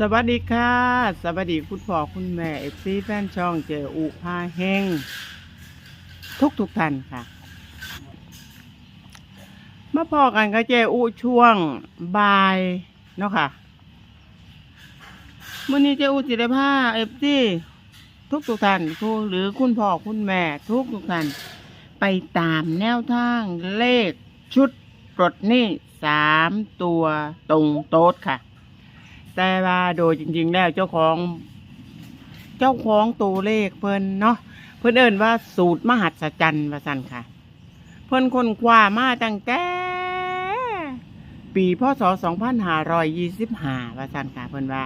สวัสดีค่ะ สวัสดีคุณพ่อคุณแม่เอฟซีแฟนช่องเจออุพาเฮงทุกทุกท่านค่ะ มาพอกันกับเจอุช่วงบ่ายเนาะค่ะมื่อนี้เจอุจิได้ผ้าเอฟซีทุกทุกท่านทุกหรือคุณพ่อคุณแม่ทุกทุกท่านไปตามแนวทางเลขชุดปลดหนี้สามตัวตรงโต๊ดค่ะ แต่ว่าโดยจริง ๆ แล้วเจ้าของ เจ้าของตัวเลขเพิ่นเนาะเพิ่นเอิ้นว่าสูตรมหัศจรรย์ว่าซั่นค่ะ เพิ่นคนคว้ามาตั้งแต่ปีพศ2525ว่าซั่นค่ะเพิ่นว่า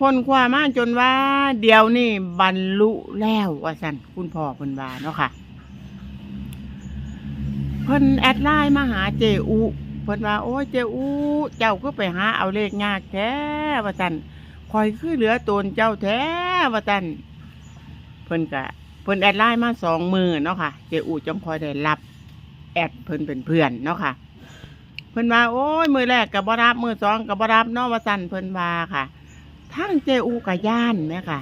คนคว้ามาจนว่า เดี๋ยวนี้บรรลุแล้วว่าซั่นคุณพ่อเพิ่นว่าเนาะค่ะเพิ่นแอดไลน์มาหาเจอุ เพิ่นว่าโอ้ยเจ้าอุเจ้าก็ไปหาเอาเลขยากแท้ว่าซั่นคอยคือเหลือตนเจ้าแท้ว่าซั่นเพิ่นก็เพิ่นแอดไลน์มาสองมือเนาะค่ะ เจ้าอุจังคอยได้รับ แอดเพิ่นเป็นเพื่อนเนาะค่ะ เพิ่นว่าโอ้ยมือแรกกับบรับมือสองกับบรับเนาะว่าซั่นเพิ่นว่าค่ะทั้งเจ้อุกับย่านแม่ค่ะ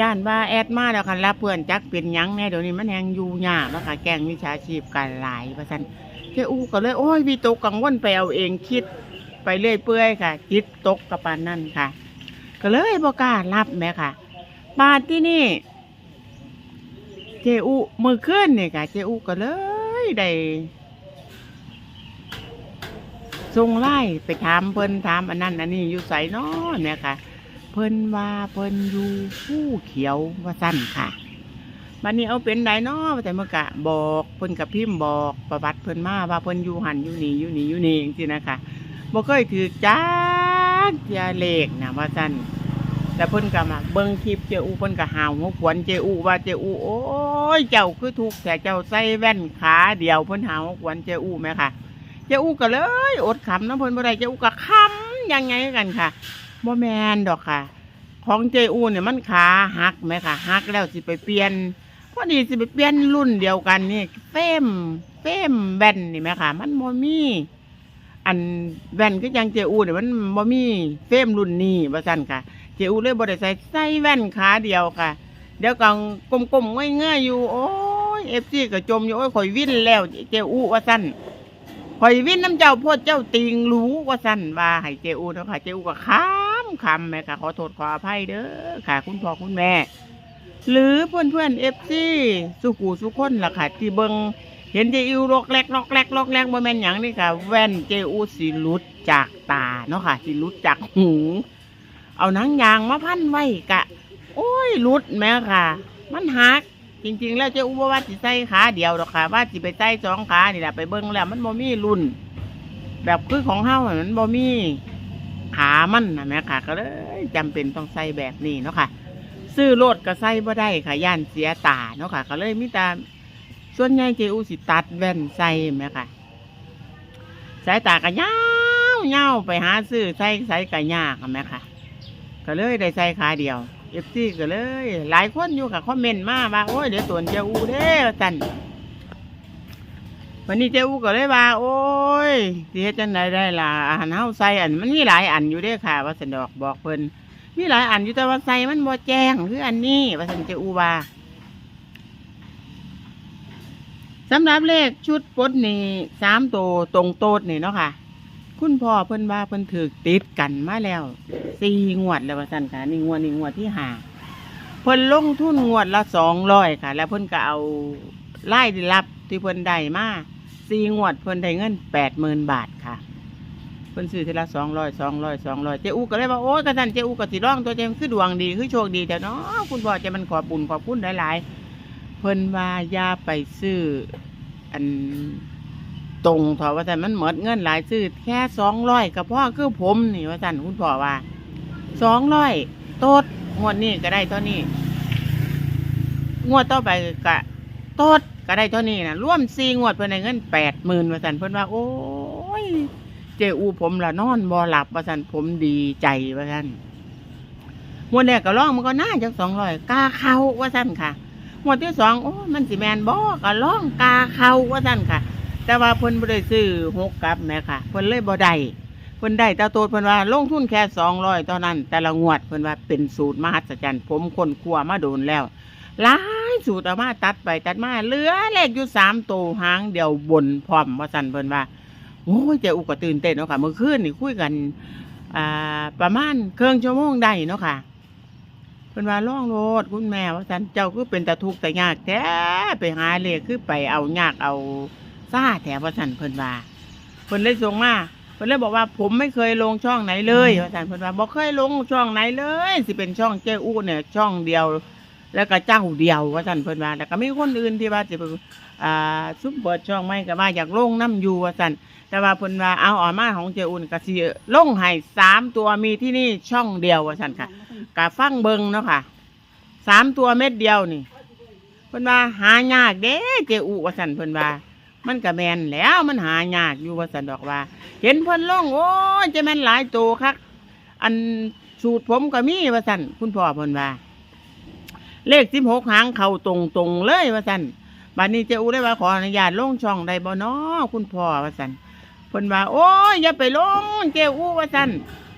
ย่านว่าแอดมาแล้วค่ะรับเพื่อนจักเป็นหยังแน่เดี๋ยวนี้มันแหงอยู่ยากแล้วค่ะแกล้งวิชาชีพกันหลายว่าซั่น เจ้าอูก็เลย โอ้ยวิตกกังวลไปเอาเองคิดไปเรื่อยเปื่อยค่ะจิตตกกับปานนั่นค่ะ ก็เลยบ่กล้ารับแม่ค่ะบาที่นี่ เจ้อูมือขึ้นเนี่ยค่ะ เจ้อูก็เลยได้ส่งไล่ไปถามเพิ่นถามอันนั้นอันนี้อยู่ใส่นอเนี่ยค่ะ เพิ่นว่าเพิ่นอยู่ผู้เขียวว่าสั้นค่ะ บัดนี้เอาเป็นไดเนาะแต่เมื่อกะบอกเพิ่นกับพิมพ์บอกประวัติเพิ่นมาว่าเพิ่นอยู่หันอยู่นี่อยู่นี่อยู่นี่จังซี่นะคะบ่เคยถือจ้าเจียเลขนะว่าซั่นแต่เพิ่นก็มาเบิ่งคลิปเจอูเพิ่นก็หาวหัวขวนเจอูว่าเจอูโอ้ยเจ้าคือถูกแต่เจ้าใส่แว่นขาเดียวเพิ่นหาวหัวขวนเจอูแม่ค่ะเจอูก็เลย อดขำนะเพิ่นบ่ได้เจอูก็ขำยังไงกันค่ะบ่แมนดอกค่ะ ของเจอูเนี่ยมันขาหักไหมค่ะหักแล้วสิไปเปลี่ยน พอดีสิไปเปลี่ยนรุ่นเดียวกันนี่เฟมเฟมแว่นนี่ไหมค่ะ มันบ่มีอันแว่นก็ยังเจอูเนี่ยมันบ่มีเฟมรุ่นนี้ว่าซั่นค่ะ เจอูเลยบ่ได้ใส่ใส่แว่นขาเดียวค่ะ เดี๋ยวกังกลมๆง่ายๆอยู่ โอ้ยเอฟซีก็จมอยู่โอ้ยข่อยวิ่นแล้ว เจอูว่าซั่นข่อยวิ่นน้ำเจ้าโพดเจ้าติงรู้ว่าซั่นว่าให้เจอูเนาะค่ะ เจอูก็ค้ำคำแม่ค่ะขอโทษขออภัยเด้อค่ะ คุณพ่อคุณแม่ หรือเพื่อนเพื่อนเอฟซีสุกูสุคนล่ะค่ะ ที่เบิงเห็นเจอิวลอกแรกลอกแรกลอกแรกบ่แม่นหยังนี่ค่ะ แว่นเจอูสิลุดจากตาเนาะค่ะสิลุดจากหู เอาหนังยางมาพันไว้กะ โอ้ยลุดแม่ค่ะ มันหักจริงๆ แล้วเจอูบ่ว่าสิใส่ขาเดียวหรอกค่ะ ว่าสิไปใส่สองขานี่แหละไปเบิ่งแล้ว มันบ่มีรุ่น แบบคือของเฮาอะมันบ่มีขามันนะแม่ค่ะ ก็เลยจำเป็นต้องใส่แบบนี้เนาะค่ะ ซื้อรถก็ใส่บ่ได้ค่ะย่านเสียตาเนาะค่ะ ก็เลยมีแต่ส่วนใหญ่เจอูสิตัดแว่นใส่แหมค่ะ สายตาก็ยาวยาวไปหาซื้อใส่ใส่ก็ยากอะแหมค่ะ ก็เลยได้ใส่ขาเดียวเอฟซีก็เลย หลายคนอยู่ค่ะคอมเมนต์มาว่าโอ้ยเดี๋ยวตัวนเจอูเด้อจันวันนี้เจอูก็เลยว่า โอ้ยเฮ็ดจังไดได้ล่ะอาหารเฮาใส่อันมันมีหลายอันอยู่เด้อค่ะ ว่าสนดอกบอกเพิ่น มีหลายอันอยู่แต่ว่าใส่มันบ่แจ้งคืออันนี้ว่าสันเจอูวาสำหรับเลขชุดปดนี่สามตัวตรงโตดนี่เนาะค่ะ คุณพ่อเพิ่นว่าเพิ่นถือติดกันมาแล้วสี่งวดแล้วว่าสันค่ะนี่งวดนี่งวดที่หาเพิ่นลงทุนงวดละสองร้อยค่ะ แล้วเพิ่นก็เอาได้รับที่เพิ่นได้มาสี่งวดเพิ่นได้เงินแปดหมื่นบาทค่ะ เพิ่นซื้อทีละสองร้อยสองร้อยสองร้อยเจ้อูก็เลยว่าโอ้ยกระสันเจ้อูก็สิร้องตัวเจมคือดวงดีคือโชคดีแต่เนาะคุณพ่อจะมันขอบุญขอบคุณหลายๆ เพิ่นว่าอย่าไปซื้ออันตรงเถอะว่าแต่มันหมดเงินหลายซื้อแค่สองร้อยกับพ่อคือผมนี่ว่าสันคุณพ่อว่าสองร้อยโตดงวดนี้ก็ได้เท่านี้งวดต่อไปก็โตดก็ได้เท่านี้นะร่วมสี่งวดเพิ่นได้เงินแปดหมื่นว่าสันเพิ่นว่า โอ้ย จอูผมละนอนบ่หลับว่าสันผมดีใจว่าสันมวนแรกก็ร้องมันก็น่าจักสองร้อยกาเขาว่าสันค่ะมวนที่สองโอ้มันสิแมนบ่ก็ร้องกาเขาว่าสันค่ะ แต่ว่าเพิ่นบ่ได้ซื้อหกกับแม่ค่ะเพิ่นเลยบ่ได้พิ่นได้แต่โตดเพิ่นว่าลงทุนแค่สองร้อยตอนนั้น แต่ละงวดเพิ่นว่าเป็นสูตรมหัศจรรย์ ผมคนครัวมาโดนแล้วหลายสูตรเอามาตัดไปตัดมาเหลือเลขอยู่สามตัวหางเดียวบนพร้อมว่าสันเพิ่นว่า โอ้ยเจ้าอุกก็ตื่นเต้นเนาะค่ะ เมื่อคืนนี่คุยกันอ่าประมาณเครึ่งชั่วโมงได้เนาะค่ะเพิ่นว่าล่องโลดคุณแม่ว่าซั่นเจ้าคือเป็นตะทุกข์แต่ยากแท้ไปหาเลขคือไปเอายากเอาซ่าแท้ว่าซั่นเพิ่นว่าเพิ่นเลยส่งมาเพิ่นเลยบอกว่าผมไม่เคยลงช่องไหนเลยว่าซั่นเพิ่นว่าบ่เคยลงช่องไหนเลย สิเป็นช่องเจ้อู้เนี่ยช่องเดียว แล้วก็เจ้าเดียวว่าซั่นเพิ่นว่าแล้วก็มีคนอื่นที่ว่าสิอ่าซุปเปิดช่องใหม่ก็ว่าอยากลงน้ำอยู่ว่าซั่นแต่ว่าเพิ่นว่าเอาออกมาของเจอุ่นก็สิลงให้สามตัวมีที่นี่ช่องเดียวว่าซั่นค่ะกะฟังเบิงเนาะค่ะสามตัวเม็ดเดียวนี่เพิ่นว่าหายากเด้เจอุว่าสันเพิ่นว่ามันกะแมนแล้วมันหายากอยู่ว่าสันดอกว่า เห็นเพิ่นลงโอ้จะแมนหลายตัวคักอันสูตรผมก็มีว่าสันคุณพ่อเพิ่นว่า เลขสิบหกหางเข้าตรงตรงๆเลยว่าสันบัดนี้เจ้าอุได้ว่าขออนุญาตลงช่องได้บ่น้อคุณพ่อว่าสันเพิ่นว่าโอ้ยอย่าไปลงเจ้าอุว่าสัน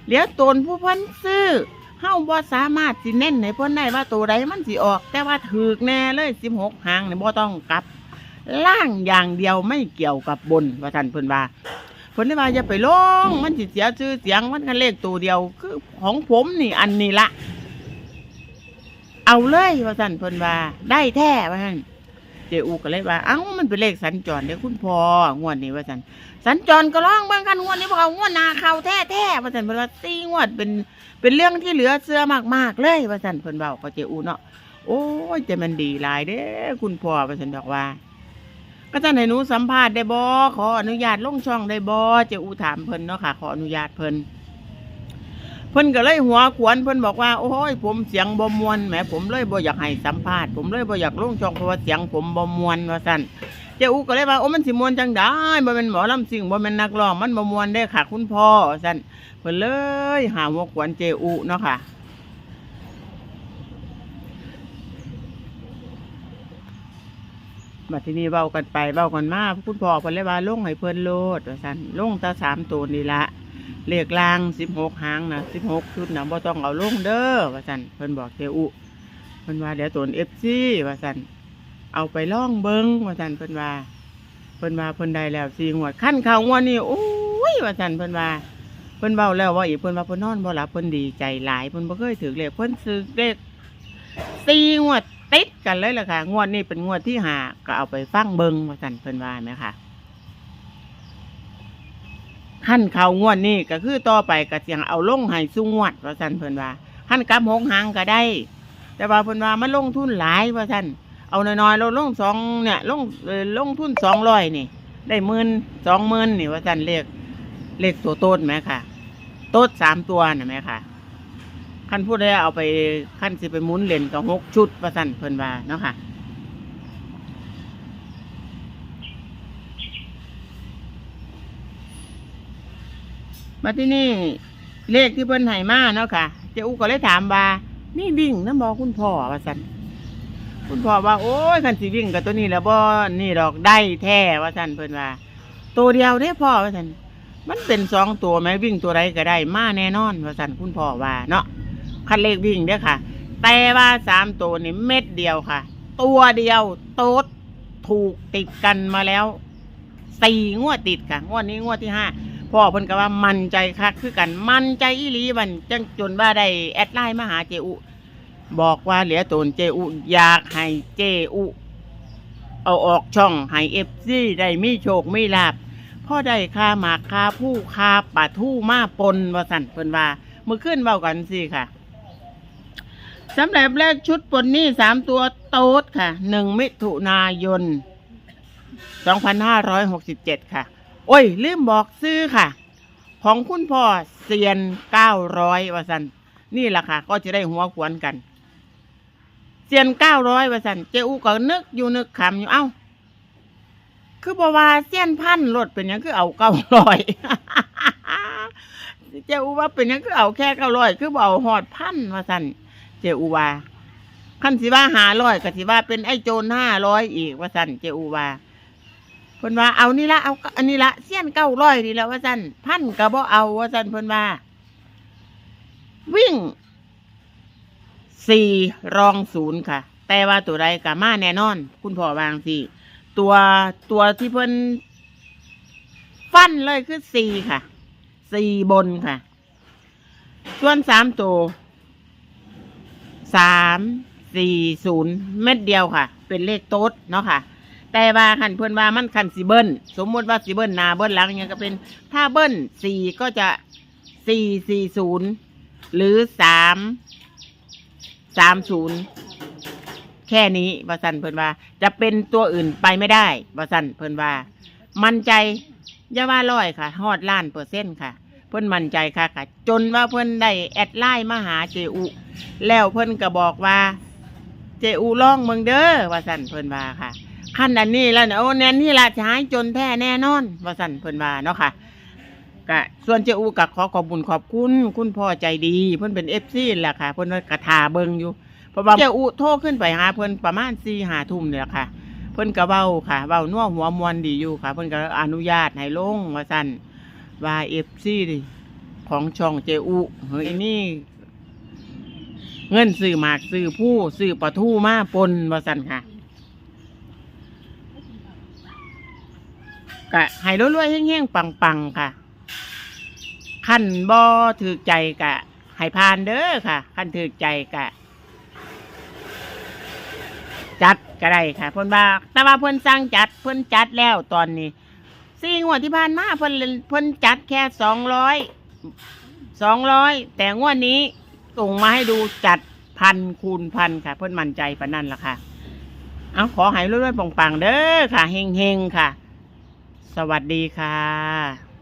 เหลียวตนผู้พันซื้อเฮาบ่สามารถสิเน้นให้เพิ่นได้ว่าตัวใดมันสิออก แต่ว่าถูกแน่เลย16หกหางนี่บ่ต้องกลับ ล่างอย่างเดียวไม่เกี่ยวกับบนว่าท่านเพิ่นว่าเพิ่นได้ว่าอย่าไปลงมันสิเสียชื่อเสียงมันกันเลขตัวเดียวคือของผมนี่อันนี้ละ เอาเลยว่าท่นเพิ่นว่า ได้แท้ว่าท่นเจอูก็เลยว่า เอ้ามันเป็นเลขสัญจรเด้อคุณพ่องวดนี้ว่าท่นสัญจรก็ร้องเบิ่งกันงวดนี้บ่เขางวดนาเขาแท้ๆว่าท่นเพิ่นว่าตีงวดเป็นเป็นเรื่องที่เหลือเชื่อมากๆเลยว่าสันเพิ่นเบาก็เจอูเนาะโอ้ยจะมันดีหลายเด้คุณพ่อว่าสันดอกว่า ก็จะให้หนูสัมภาษณ์ได้บ่ขออนุญาตลงช่องได้บ่เจอูถามเพิ่นเนาะค่ะ ขออนุญาตเพิ่น เพิ่นก็เลยหัวขวนเพิ่นบอกว่าโอ้ยผมเสียงบ่มวนแหมผมเลยบ่อยากให้สัมภาษณ์ผมเลยบ่อยากลงช่องเพราะว่าเสียงผมบ่มวนว่าซั่นเจ้าอูก็เลยว่าโอ้มันสิมวนจังได้บ่แม่นหมอลำซิ่งบ่แม่นนักร้องมันบ่มวนได้ค่ะ คุณพ่อว่าซั่นเพิ่นเลยหาหัวขวัญเจ้าอุเนาะค่ะมาที่นี่เบากันไปเบากันมาคุณพ่อเพิ่นเลยว่าลงให้เพิ่นโลดว่าซั่นลงตาสามตัวนี่ละ เลขลางสิบหกหางนะสิบหกชุดนะบ่ต้องเอาลงเด้อว่าซั่นเพิ่นบอกเจอุเพิ่นว่าเดี๋ยวตนเอฟซีว่าซั่นเอาไปล่องเบิงว่าซั่นเพิ่นว่าเพิ่นว่าเพิ่นได้แล้วสี่งวดขั้นข่าวงวดนี่โอ้ยว่าซั่นเพิ่นว่าเพิ่นเบาแล้วว่าอีกเพิ่นว่าเพิ่นนอนบ่หลับเพิ่นดีใจหลายเพิ่นบ่เคยถือเลขเพิ่นซื้อเลขสี่งวดติดกันเลยล่ะค่ะ งวดนี้เป็นงวดที่หาก็เอาไปฟังเบิงว่าซั่นเพิ่นว่าไหมค่ะ ขั้นเขางวดนี้ก็คือต่อไปก็เสิเอาลงให้ซุงวดว่าซั่นเพิ่นว่าขั้นกำหงหางก็ได้ แต่ว่าเพิ่นว่ามันลงทุนหลายว่าซั่นเอาน้อยๆเราลงสองเนี่ยลงลงทุนสองร้อยนี่ ได้หมื่นสองหมื่นนี่ว่าซั่นเลขเลขตัวโต้นไหมค่ะโต๊ดสามตัวนะไหมค่ะขั้นพูดได้เอาไปขั้นสิไปหมุนเหรียญกับหกชุดประสันเพิ่นว่าเนาะค่ะ มาที่นี่เลขที่เพิ่นให้มาเนาะค่ะเจ้าอูก็เลยถามว่านี่วิ่งน้ำบอคุณพ่อว่าสันคุณพ่อว่าโอ้ยคันสิวิ่งกับตัวนี้แล้วบ่นี่ดอกได้แท้ว่าสันเพิ่นว่า ตัวเดียวได้พ่อว่าสันมันเป็นสองตัวไหมวิ่งตัวใดก็ได้มาแน่นอนว่าสันคุณพ่อว่าเนาะคันเลขวิ่งเด้อค่ะ แต่ว่าสามตัวนี่เม็ดเดียวค่ะ ตัวเดียวโต๊ดถูกติดกันมาแล้วสี่งวดติดค่ะ งวดนี้งวดที่ห้า พ่อเพิ่นก็ว่ามันใจคักคือกันมันใจอีหลีมันจังจนว่าได้แอดไลน์มาหาเจอุ บอกว่าเหลือตนเจอุอยากให้เจอุ เอาออกช่องให้เอฟซีได้มีโชคมีลาบพ่อได้ค่าหมากค่าผู้ค่าปะทู่มาปนว่าสั่นเพิ่นว่าเมื่อขึ้นเบากันสิค่ะสำหรับแรกชุดปนนี่สามตัวโต๊ดค่ะหนึ่งมิถุนายนสองพันห้าร้อยหกสิบเจ็ดค่ะ โอ้ย ลืมบอกซื้อค่ะ ของคุณพ่อเซียนเก้าร้อยว่าสันนี่แหละค่ะ ก็จะได้หัวขวนกันเซียนเก้าร้อยว่าสันเจอูก็นึกอยู่นึกขำอยู่เอ้า คือบอกว่าเสี้ยนพันรถเป็นยังคือเอาเก้าร้อยเจ้าอูว่าเป็นยังคือเอาแค่เก้าร้อยคือบ่เอาหอดพันมาสันเจ้าอูว่าคันสิว่าหาร้อยก็สิว่าเป็นไอ้โจรห้าร้อยอีกว่าสันเจ้าอูว่า เพิ่นว่าเอานี่ละเอาอันนี้ละเสี้ยนเก้าร้อยนี่ละว่าซั่นพันก็บ่เอาว่าซั่นเพิ่นว่า วิ่งสี่รองศูนย์ค่ะ แต่ว่าตัวใดก็มาแน่นอน คุณพ่อวางสิตัวตัวที่เพิ่นฟันเลยคือสี่ค่ะสี่บนค่ะ ส่วนสามตัวสามสี่ศูนย์เม็ดเดียวค่ะ เป็นเลขโต๊ดเนาะค่ะ แต่ว่าคันเพิ่นว่ามันคันสีเบิ้ลสมมติว่าสีเบิ้ลหนาเบิ้ลหลังเนี่ยก็เป็น ถ้าเบิ้ลสี่ก็จะสี่สี่ศูนย์หรือสามสามศูนย์แค่นี้วาสันเพิ่นว่า จะเป็นตัวอื่นไปไม่ได้วาสันเพิ่นว่า มั่นใจอย่าว่าร้อยค่ะฮอดล้านเปอร์เซ็นต์ค่ะ เพิ่นมั่นใจค่ะค่ะ จนว่าเพิ่นได้แอดไลน์มาหาเจอุ แล้วเพิ่นก็บอกว่า เจอูล่องเมืองเด้อว่าสันเพิ่นว่าค่ะ ขั้นอันนี้แล้วเนี่ยโอ้แนนนี่ละจะหายจนแท้แน่นอนว่าสั่นเพิ่นว่าเนาะค่ะก็ส่วนเจ้อูก็ขอขอบุญขอบคุณ คุณพ่อใจดี เพิ่นเป็นเอฟซีแหละค่ะ เพิ่นกระทาเบิงอยู่เพราะว่าเจ้อูโทรขึ้นไปหาเพิ่นประมาณสี่หาทุ่มเนี่แหละค่ะ เพิ่นก็เว้าค่ะเว้านัวหัวมวนดีอยู่ค่ะ เพิ่นก็อนุญาตให้ลงว่าสั่นว่าเอฟซีของช่องเจ้อูเฮ้ยนี่เงินซื้อหมากซื้อผู้ซื้อปลาทูมาปนว่าสันค่ะ กะให้รวยๆแห้งๆปังๆค่ะขั้นบ่ถือใจกะให้พานเด้อค่ะขั้นถือใจกะ จัดก็ได้ค่ะเพิ่นว่าแต่ว่าเพิ่นสั่งจัดเพิ่นจัดแล้วตอนนี้สี่งวดที่ผ่านมาเพิ่นเพิ่นจัดแค่สองร้อยสองร้อยแต่งวดนี้ส่งมาให้ดูจัดพันคูณพันค่ะ เพื่อนมั่นใจปะนั่นละค่ะ เอาขอใหายรวยๆปังๆเด้อค่ะเฮงๆค่ะ สวัสดีค่ะ